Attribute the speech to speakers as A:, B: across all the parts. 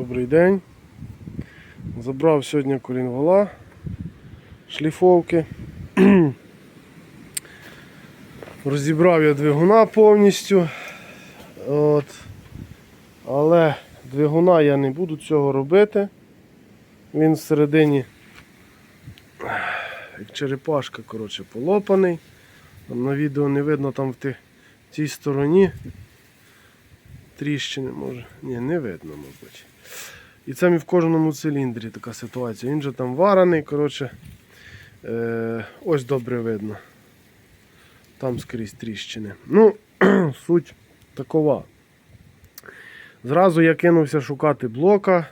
A: Добрий день. Забрав сьогодні колінвала, шліфовки. Розібрав я двигуна повністю. От. Але двигуна я не буду цього робити. Він всередині як черепашка коротше, полопаний. Там на відео не видно там в тих- в тій стороні. Тріщини може. Ні, не видно, мабуть. І це в кожному циліндрі така ситуація. Він же там варений, коротше. Е, ось добре видно. Там скрізь тріщини. Ну, суть такова. Зразу я кинувся шукати блока.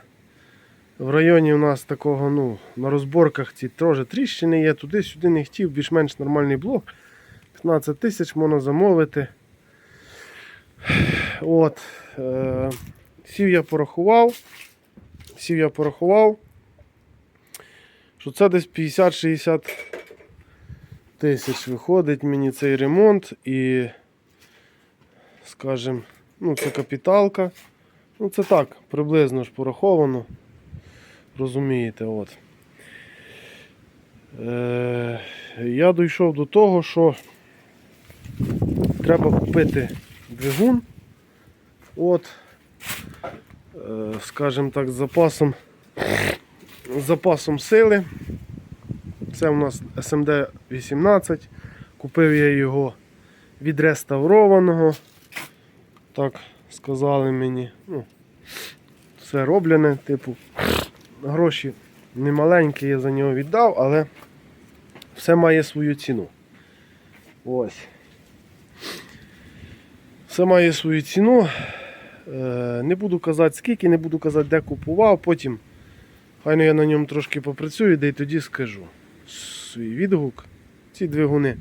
A: В районі у нас такого, ну, на розборках ці теж тріщини є, туди-сюди не хотів, більш-менш нормальний блок. 15 тисяч можна замовити. От. Е, сів я порахував. Сів я порахував, що це десь 50-60 тисяч виходить мені цей ремонт і, скажімо, ну, це капіталка. Ну, це так, приблизно ж пораховано. Розумієте, от. Е, я дійшов до того, що треба купити двигун. От, скажімо так, з запасом, запасом сили. Це у нас SMD 18. Купив я його відреставрованого. Так сказали мені. Ну, все роблене, типу, гроші немаленькі я за нього віддав, але все має свою ціну. Ось. Все має свою ціну. Е, Не буду казати скільки, не буду казати, де купував. Потім хай ну, я на ньому трошки попрацюю, де й тоді скажу свій відгук. Ці двигуни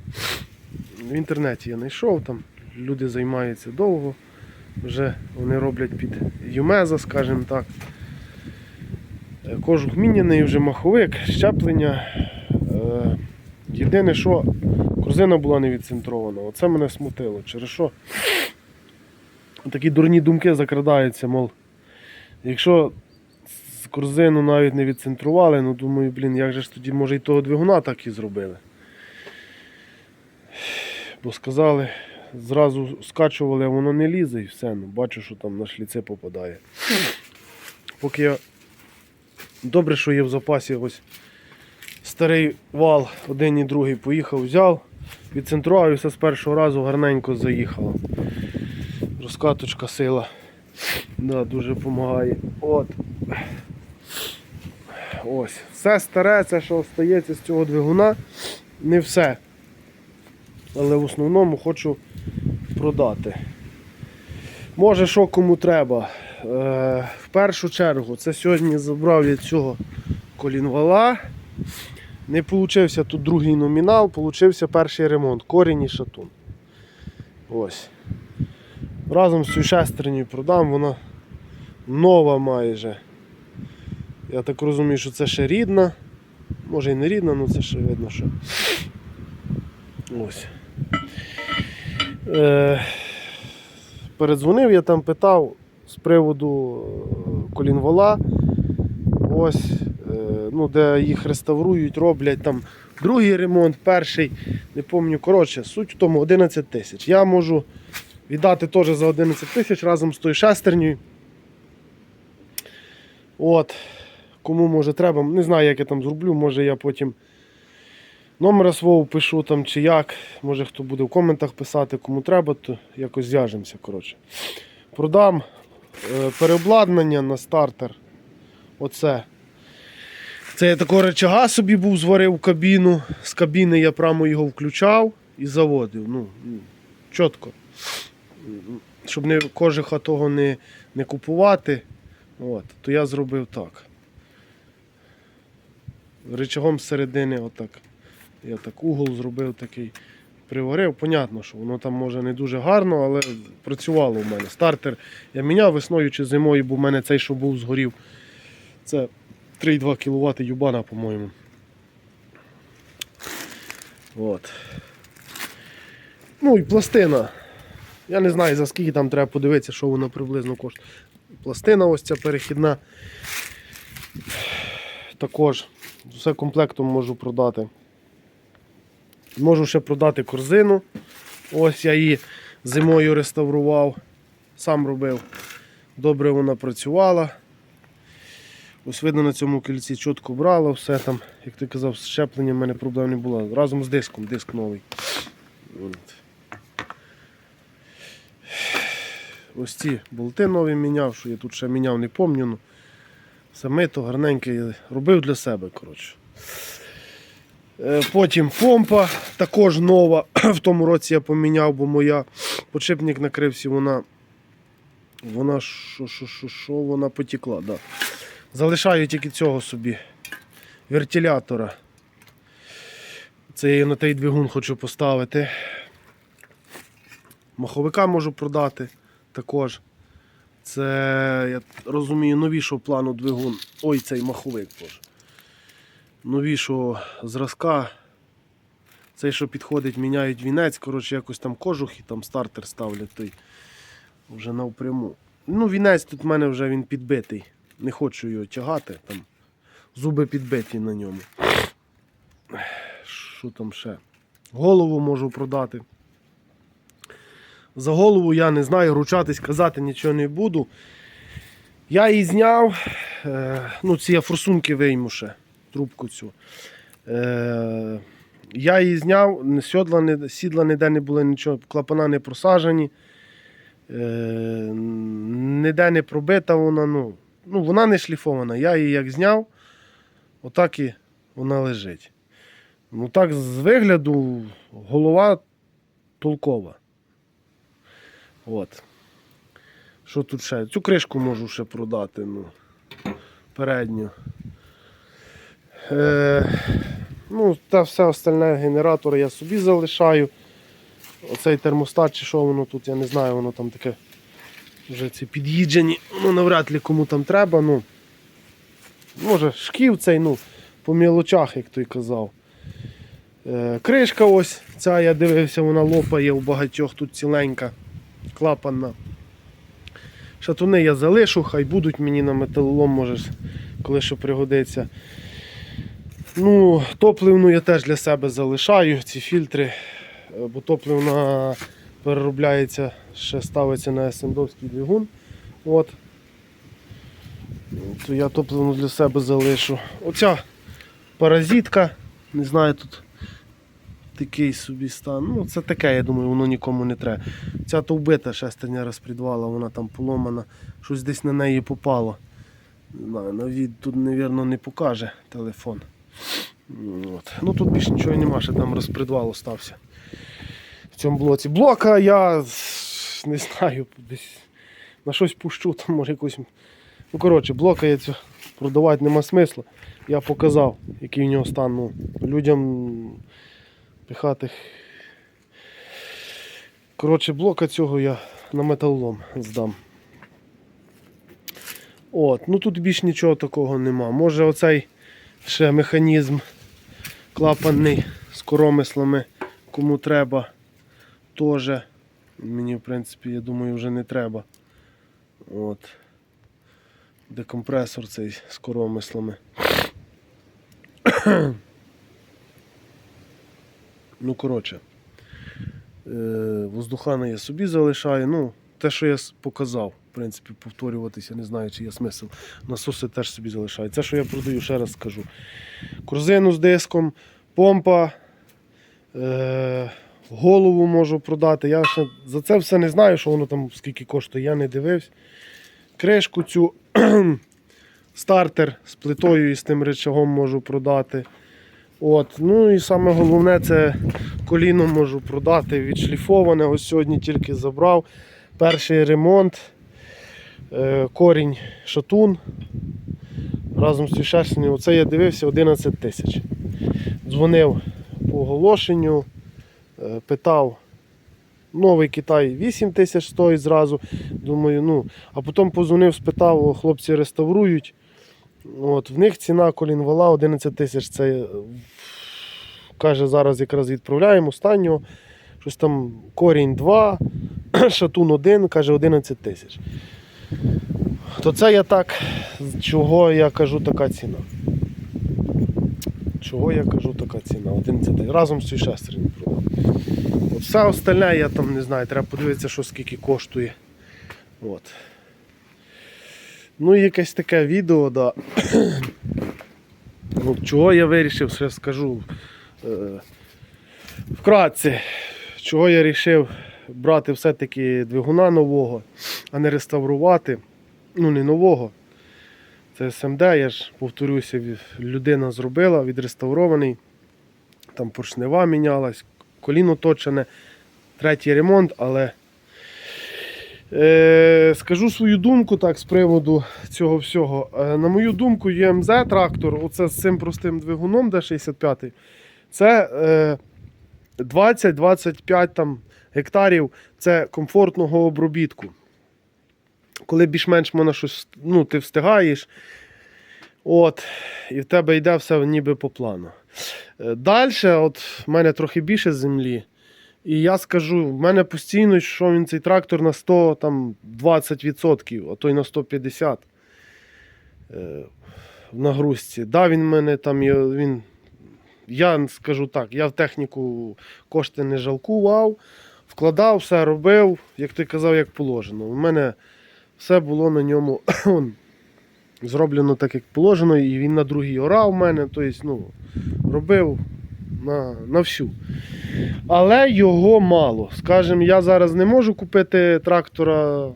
A: в інтернеті я знайшов, там люди займаються довго. Вже вони роблять під Юмеза, скажімо так. Е, Кожух міняний, вже маховик, щеплення. Е, Єдине, що корзина була не відцентрована. Оце мене смутило. Через що такі дурні думки закрадаються, мов, якщо з корзину навіть не відцентрували, ну думаю, блін, як же ж тоді може і того двигуна так і зробили. Бо сказали, зразу скачували, а воно не лізе і все. Ну, бачу, що там на шліце попадає. Поки я. Добре, що є в запасі ось старий вал, один і другий поїхав, взяв, відцентрував і все з першого разу гарненько заїхало. Розкаточка сила. Да, дуже допомагає. От. Ось. Все старе, це що остається з цього двигуна, не все. Але в основному хочу продати. Може, що кому треба. Е, в першу чергу, це сьогодні забрав я цього колінвала. Не получився тут другий номінал, получився перший ремонт, корінь і шатун. Ось. Разом з цією шестернею продам, вона нова майже. Я так розумію, що це ще рідна. Може і не рідна, але це ще видно, що. Ось. Е, передзвонив, я там питав з приводу е, колінвола. Ось, е, ну, де їх реставрують, роблять там другий ремонт, перший, не пам'ятаю, коротше, суть в тому 11 тисяч. Я можу віддати теж за 11 тисяч разом з тою шестернею. От, кому може треба, не знаю, як я там зроблю, може я потім номера свого пишу там чи як. Може хто буде в коментах писати, кому треба, то якось зв'яжемося. коротше. Продам е, переобладнання на стартер. Оце. Це я такого речага собі був, зварив кабіну. З кабіни я прямо його включав і заводив. Ну, чітко. Щоб не, кожиха того не, не купувати. От, то я зробив так. Речагом з середини отак. Я так угол зробив такий. Приварив, понятно, що воно там може не дуже гарно, але працювало в мене. Стартер я міняв весною чи зимою, бо в мене цей, що був, згорів. Це 3,2 кВт юбана, по-моєму. От. Ну і пластина. Я не знаю за скільки там треба подивитися, що вона приблизно коштує. Пластина ось ця перехідна. Також все комплектом можу продати. Можу ще продати корзину. Ось я її зимою реставрував, сам робив. Добре вона працювала. Ось видно на цьому кільці чітко брало, все там, як ти казав, з щепленням в мене проблем не було. Разом з диском, диск новий. Ось ці болти нові міняв, що я тут ще міняв, не пам'ятаю. Ну, все мито, гарненьке, робив для себе. коротше. Е, Потім помпа також нова. В тому році я поміняв, бо моя подшипник накрився, вона. Вона що, що, що, що вона потекла, да. Залишаю тільки цього собі. Вентилятора. Це я на той двигун хочу поставити. Маховика можу продати також. Це, я розумію, новішого плану двигун. Ой, цей маховик боже. Новішого зразка. Цей, що підходить, міняють вінець, коротше, якось там кожух і там стартер ставлять той вже навпряму. Ну, вінець тут в мене вже він підбитий. Не хочу його тягати. Там зуби підбиті на ньому. Що там ще? Голову можу продати. За голову я не знаю, ручатись, казати нічого не буду. Я її зняв. Е, ну, ці я форсунки вийму ще, трубку цю. Е, я її зняв, сідла, сідла ніде не було нічого, клапана не просажені. Е, ніде не пробита вона. Ну, ну, вона не шліфована. Я її як зняв, отак і вона лежить. Ну так, з вигляду голова толкова. От. Що тут ще? Цю кришку можу ще продати, ну, передню. Е, ну, та все остальне генератор я собі залишаю. Оцей термостат чи що воно тут, я не знаю, воно там таке вже ці під'їджені, ну навряд ли кому там треба. ну. Може, шків цей, ну, по мілочах, як той казав. Е, кришка ось, ця я дивився, вона лопає у багатьох тут ціленька, клапанна. Шатуни я залишу, хай будуть мені на металолом, може, коли що пригодиться. Ну, топливну я теж для себе залишаю, ці фільтри, е, бо топливна переробляється, ще ставиться на есендовський двигун. От. То я топливну для себе залишу. Оця паразитка, не знаю тут такий собі стан. Ну, це таке, я думаю, воно нікому не треба. Ця то вбита шестерня розпредвала, вона там поломана, щось десь на неї попало. Не знаю, на тут, мабуть, не покаже телефон. От. Ну тут більше нічого нема, ще там розпредвал остався. В цьому блоці. Блока я не знаю, десь на щось пущу, там може якусь. Ну, коротше, блока я цю продавати нема смисла. Я показав, який в нього стан. Ну, людям пихати. Коротше, блока цього я на металолом здам. От, ну тут більш нічого такого нема. Може оцей ще механізм клапанний з коромислами, кому треба, теж. Мені, в принципі, я думаю, вже не треба. От. Декомпресор цей з коромислами. Ну, коротше. Е, воздухана я собі залишаю. Ну, те, що я показав, в принципі, повторюватися, не знаю, чи є смисл. Насоси теж собі залишаю. Це, що я продаю, ще раз скажу. Корзину з диском, помпа, е, голову можу продати. Я ще за це все не знаю, що воно там скільки коштує, я не дивився. Кришку цю стартер з плитою і з тим речагом можу продати. От. Ну і саме головне це коліно можу продати відшліфоване. Ось сьогодні тільки забрав. Перший ремонт, е, корінь шатун. Разом з шерстянем. Оце я дивився 11 тисяч. Дзвонив по оголошенню, е, питав. Новий Китай 8 тисяч стоїть зразу. Думаю, ну, а потім позвонив, спитав, хлопці реставрують. От, в них ціна колінвала 11 тисяч. Це е, каже, зараз якраз відправляємо останнього. Щось там корінь 2, шатун 1, каже 11 тисяч. То це я так, чого я кажу така ціна. Чого я кажу така ціна? 11 разом з цією шестерню продав. От все остальне я там не знаю, треба подивитися, що скільки коштує. От. Ну якесь таке відео, да. ну, чого я вирішив, ще скажу. Е, вкратце, чого я вирішив брати все-таки двигуна нового, а не реставрувати. Ну, не нового. Це СМД, я ж повторюся, людина зробила, відреставрований. Там поршнева мінялась, коліно точене, третій ремонт, але скажу свою думку так з приводу цього всього. Е, на мою думку, ЮМЗ трактор, оце з цим простим двигуном D65, це е, 20-25 там, гектарів це комфортного обробітку. Коли більш-менш можна щось, ну, ти встигаєш, от, і в тебе йде все ніби по плану. Далі, от в мене трохи більше землі. І я скажу, в мене постійно, що він цей трактор на 100, там, 20%, а то й на 150 е, в нагрузці. Да, він мене там він. Я скажу так, я в техніку кошти не жалкував, вкладав, все робив, як ти казав, як положено. У мене все було на ньому зроблено так, як положено, і він на другий орав мене, тобто, ну, робив на, на всю. Але його мало. Скажімо, я зараз не можу купити трактора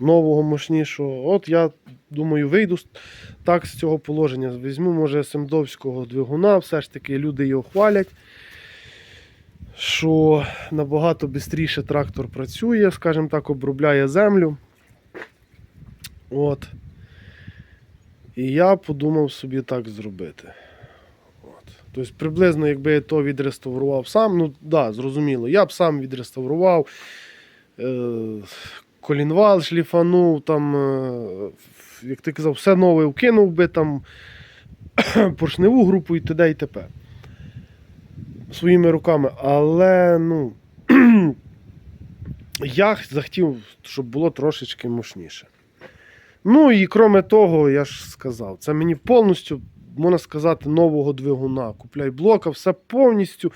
A: нового, мощнішого. От я думаю, вийду так з цього положення. Візьму, може, семдовського двигуна, все ж таки люди його хвалять. Що набагато швидше трактор працює, скажімо так, обробляє землю. От. І я подумав собі так зробити. Тобто, приблизно, якби я то відреставрував сам, ну да, зрозуміло, я б сам відреставрував, е, колінвал шліфанув, там, е, як ти казав, все нове вкинув би там поршневу групу і т.д. і т.п. Своїми руками. Але, ну. я захотів, щоб було трошечки мощніше. Ну і крім того, я ж сказав, це мені повністю, можна сказати, нового двигуна. Купляй блока, все повністю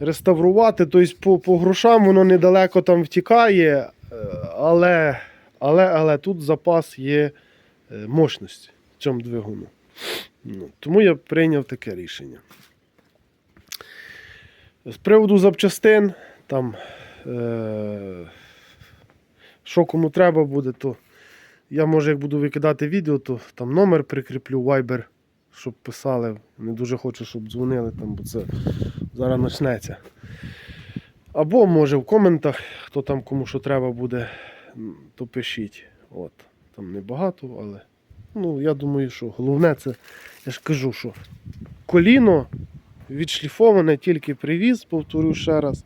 A: реставрувати. Тобто по, по грошам воно недалеко там втікає, е, але, але, але тут запас є е, мощності в цьому двигуну. Ну, тому я прийняв таке рішення. З приводу запчастин, там, е, що кому треба буде, то я може, як буду викидати відео, то там номер прикріплю, Viber, щоб писали. Не дуже хочу, щоб дзвонили, там, бо це зараз почнеться. Або може в коментах, хто там кому що треба буде, то пишіть. От. Там небагато, але ну, я думаю, що головне це, я ж кажу, що коліно відшліфоване, тільки привіз, повторю ще раз.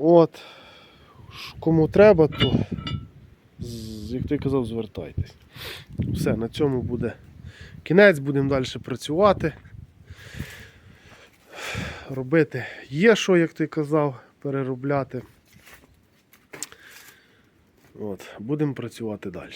A: От. Кому треба, то як ти казав, звертайтесь. Все, на цьому буде кінець, будемо далі працювати. Робити є що, як ти казав, переробляти. От, будемо працювати далі.